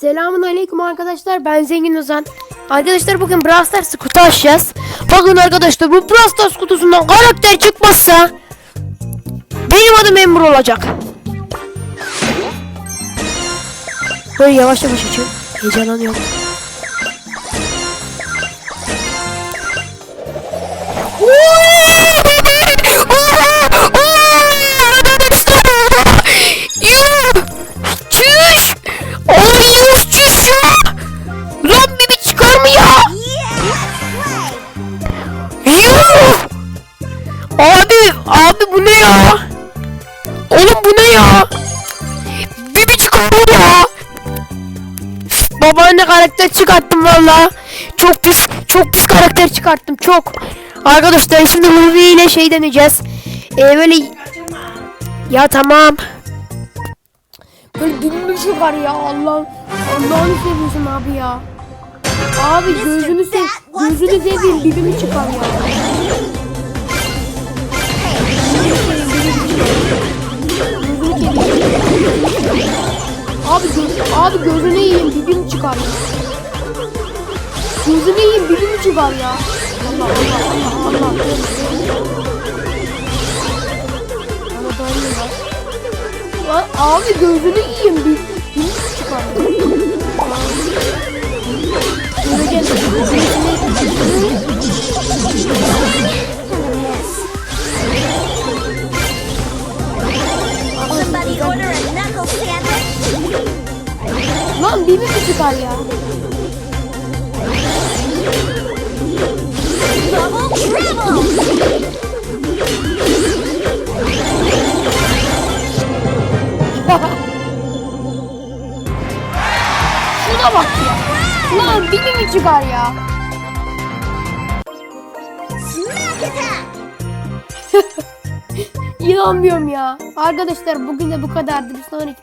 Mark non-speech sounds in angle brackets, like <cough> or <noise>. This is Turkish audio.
Selamun aleyküm arkadaşlar ben Zengin Ozan. Arkadaşlar bugün Brawl Stars kutu açacağız. Bakın arkadaşlar bu Brawl Stars kutusundan karakter çıkmazsa benim adım Emre olacak. Böyle yavaş yavaş açıyorum. Heyecanlanıyorum. Çüş! Abi, bu ne ya? Oğlum bu ne ya? Bibi çıkar mı ya? Babaanne karakter çıkarttım valla. Çok pis, çok pis karakter çıkarttım çok. Arkadaşlar şimdi Ruby ile şey deneyeceğiz. Ee, böyle... Ya tamam. Böyle bilmiş var ya Allah'ım. Allah'ını seviyorsun abi ya. Abi gözünü sev, gözünü seveyim bibimi çıkar ya. Abi göz, abi gözünü yiyeyim bibim çıkar. Gözünü yiyeyim bibim çıkar ya. Allah Allah Allah Allah. Abi gözünü yiyeyim bir. Lan bibi mi çıkar ya? Double trouble! Şuna bak ya. Lan bibi mi çıkar ya? <laughs> İnanmıyorum ya. Arkadaşlar bugün de bu kadardı. Bir sonraki